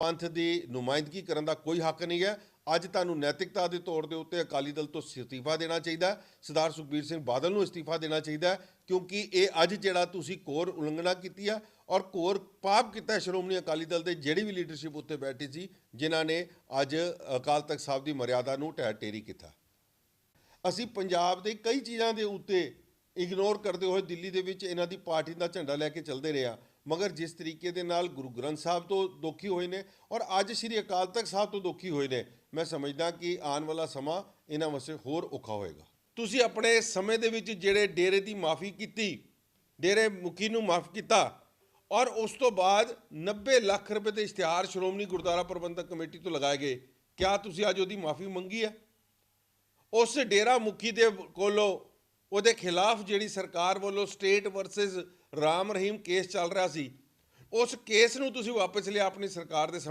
ਪੰਥ ਦੀ ਨੁਮਾਇੰਦਗੀ ਕਰਨ ਦਾ ਕੋਈ ਹੱਕ ਨਹੀਂ ਹੈ। ਅੱਜ ਤੁਹਾਨੂੰ ਨੈਤਿਕਤਾ ਦੇ ਤੌਰ ਦੇ ਉੱਤੇ ਅਕਾਲੀ ਦਲ ਤੋਂ ਅਸਤੀਫਾ ਦੇਣਾ ਚਾਹੀਦਾ ਸਰਦਾਰ ਸੁਖਬੀਰ ਸਿੰਘ ਬਾਦਲ ਨੂੰ ਅਸਤੀਫਾ ਦੇਣਾ ਚਾਹੀਦਾ ਕਿਉਂਕਿ ਇਹ ਅੱਜ ਜਿਹੜਾ ਤੁਸੀਂ ਕੋਰ ਉਲੰਘਣਾ ਕੀਤੀ ਆ ਔਰ ਕੋਰ ਪਾਪ ਕੀਤਾ ਸ਼੍ਰੋਮਣੀ ਅਕਾਲੀ ਦਲ ਦੇ ਜਿਹੜੀ ਵੀ ਲੀਡਰਸ਼ਿਪ ਉੱਤੇ ਬੈਠੀ ਸੀ, ਜਿਨ੍ਹਾਂ ਨੇ ਅੱਜ ਅਕਾਲ ਤਖਤ ਸਾਹਿਬ ਦੀ ਮਰਿਆਦਾ ਨੂੰ ਢਹਿ ਟੇਰੀ ਕੀਤਾ। ਅਸੀਂ ਪੰਜਾਬ ਦੇ ਕਈ ਚੀਜ਼ਾਂ ਦੇ ਉੱਤੇ ਇਗਨੋਰ ਕਰਦੇ ਹੋਏ ਦਿੱਲੀ ਦੇ ਵਿੱਚ ਇਹਨਾਂ ਦੀ ਪਾਰਟੀ ਦਾ ਝੰਡਾ ਲੈ ਕੇ ਚੱਲਦੇ ਰਹੇ ਆ ਮਗਰ ਜਿਸ ਤਰੀਕੇ ਦੇ ਨਾਲ ਗੁਰੂ ਗ੍ਰੰਥ ਸਾਹਿਬ ਤੋਂ ਦੁਖੀ ਹੋਏ ਨੇ ਔਰ ਅੱਜ ਸ੍ਰੀ ਅਕਾਲ ਤਖਤ ਸਾਹਿਬ ਤੋਂ ਦੁਖੀ ਹੋਏ ਨੇ, ਮੈਂ ਸਮਝਦਾ ਕਿ ਆਉਣ ਵਾਲਾ ਸਮਾਂ ਇਹਨਾਂ ਵਾਸਤੇ ਹੋਰ ਔਖਾ ਹੋਏਗਾ। ਤੁਸੀਂ ਆਪਣੇ ਸਮੇਂ ਦੇ ਵਿੱਚ ਜਿਹੜੇ ਡੇਰੇ ਦੀ ਮਾਫੀ ਕੀਤੀ, ਡੇਰੇ ਮੁਖੀ ਨੂੰ ਮਾਫ ਕੀਤਾ ਔਰ ਉਸ ਤੋਂ ਬਾਅਦ 90 ਲੱਖ ਰੁਪਏ ਦੇ ਇਸ਼ਤਿਹਾਰ ਸ਼੍ਰੋਮਣੀ ਗੁਰਦੁਆਰਾ ਪ੍ਰਬੰਧਕ ਕਮੇਟੀ ਤੋਂ ਲਗਾਏ ਗਏ, ਕਿਆ ਤੁਸੀਂ ਅੱਜ ਉਹਦੀ ਮਾਫੀ ਮੰਗੀ ਹੈ? ਉਸ ਡੇਰਾ ਮੁਖੀ ਦੇ ਕੋਲੋਂ ਉਹਦੇ ਖਿਲਾਫ ਜਿਹੜੀ ਸਰਕਾਰ ਵੱਲੋਂ state versus Ram Rahim case ਚੱਲ ਰਿਹਾ ਸੀ, ਉਸ ਕੇਸ ਨੂੰ ਤੁਸੀਂ ਵਾਪਸ ਲਿਆ ਆਪਣੀ ਸਰਕਾਰ ਦੇ ਸਾਹਮਣੇ।